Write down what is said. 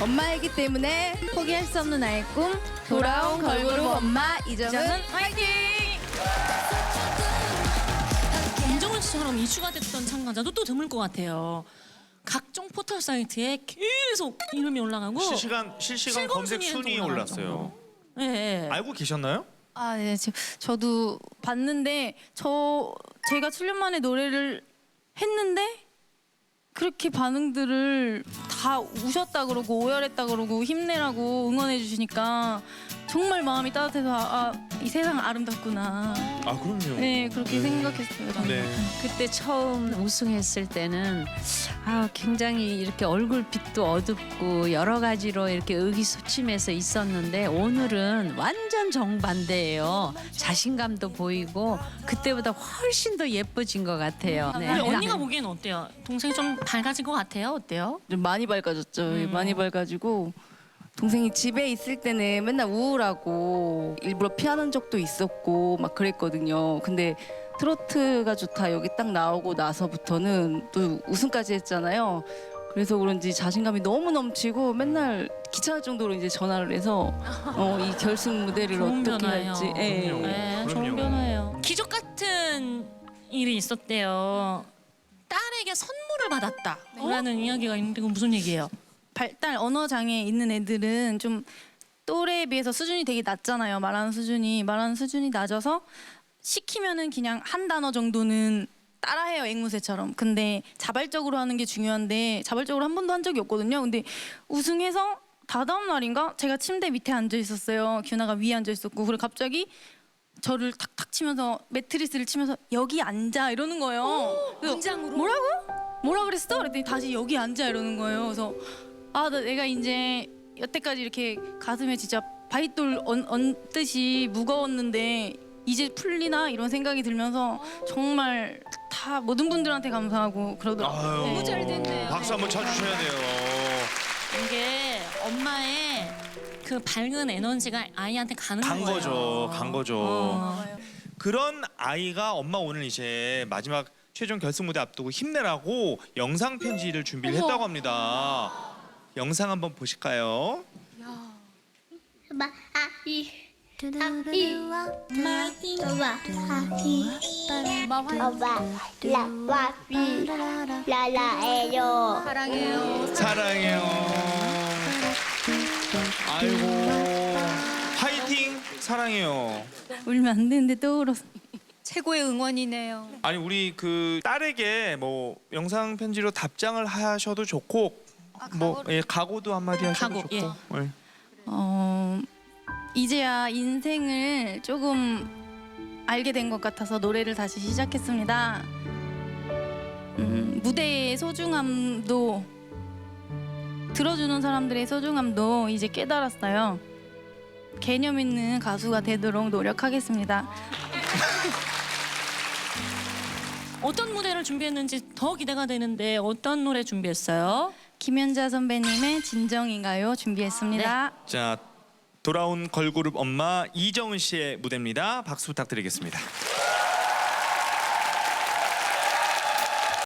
엄마이기 때문에 포기할 수 없는 나의 꿈 돌아온 걸그룹 엄마 이정은 화이팅! 김정은 씨처럼 이슈가 됐던 참가자도 또 드물 것 같아요. 각종 포털 사이트에 계속 이름이 올라가고 실시간 실시간 검색 순위 또 올랐어요. 예, 예. 알고 계셨나요? 아, 네. 저, 저도 봤는데 저 제가 출연 만에 노래를 했는데 그렇게 반응들을 다 우셨다 그러고 오열했다 그러고 힘내라고 응원해 주시니까 정말 마음이 따뜻해서 아, 이 세상 아름답구나. 아 그럼요. 네, 그렇게 생각했어요. 저는. 네. 그때 처음 우승했을 때는 아 굉장히 이렇게 얼굴빛도 어둡고 여러 가지로 이렇게 의기소침해서 있었는데 오늘은 완전 정반대예요. 자신감도 보이고 그때보다 훨씬 더 예뻐진 것 같아요. 네. 우리 언니가 보기엔 어때요? 동생이 좀 밝아진 것 같아요? 어때요? 좀 많이 밝아졌죠. 음. 많이 밝아지고 동생이 집에 있을 때는 맨날 우울하고 일부러 피하는 적도 있었고 막 그랬거든요. 근데 트로트가 좋다 여기 딱 나오고 나서부터는 또 우승까지 했잖아요. 그래서 그런지 자신감이 너무 넘치고 맨날 귀찮을 정도로 이제 전화를 해서 어, 이 결승 무대를 좋은 어떻게 변화예요. 할지. 예. 그럼요. 네, 좋은 그럼요. 변화예요. 기적 같은 일이 있었대요. 딸에게 선물을 받았다라는 이야기가 있는데 그건 무슨 얘기예요? 발달 언어 장애 있는 애들은 좀 또래에 비해서 수준이 되게 낮잖아요. 말하는 수준이 말하는 수준이 낮아서 시키면은 그냥 한 단어 정도는 따라해요 앵무새처럼. 근데 자발적으로 하는 게 중요한데 자발적으로 한 번도 한 적이 없거든요. 근데 우승해서 다다음 날인가 제가 침대 밑에 앉아 있었어요. 규나가 위에 앉아 있었고 그리고 갑자기 저를 탁탁 치면서 매트리스를 치면서 여기 앉아 이러는 거예요. 그래서 뭐라고? 뭐라 그랬어? 그랬더니 다시 여기 앉아 이러는 거예요. 그래서 아, 나 내가 이제 여태까지 이렇게 가슴에 진짜 바위돌 얹, 얹듯이 무거웠는데 이제 풀리나 이런 생각이 들면서 정말 다 모든 분들한테 감사하고 그러더라고요. 아유, 네. 잘 됐네요. 박수 한번 쳐주셔야 돼요. 이게 엄마의 그 밝은 에너지가 아이한테 가는 간 거예요. 거죠, 간 거죠. 어. 그런 아이가 엄마 오늘 이제 마지막 최종 결승 무대 앞두고 힘내라고 영상 편지를 준비를 했다고 합니다. 영상 한번 보실까요? 아이 라라에요 사랑해요. 아이고 화이팅 사랑해요. 울면 안 되는데 또 울었어. 최고의 응원이네요. 아니 우리 그 딸에게 뭐 영상 편지로 답장을 하셔도 좋고 뭐 예, 각오도 한마디 하셔도 각오, 좋고. 예. 어, 이제야 인생을 조금 알게 된 것 같아서 노래를 다시 시작했습니다. 음, 무대의 소중함도 들어주는 사람들의 소중함도 이제 깨달았어요. 개념 있는 가수가 되도록 노력하겠습니다. 어떤 무대를 준비했는지 더 기대가 되는데 어떤 노래 준비했어요? 김연자 선배님의 진정인가요 준비했습니다. 자 돌아온 걸그룹 엄마 이정은 씨의 무대입니다. 박수 부탁드리겠습니다.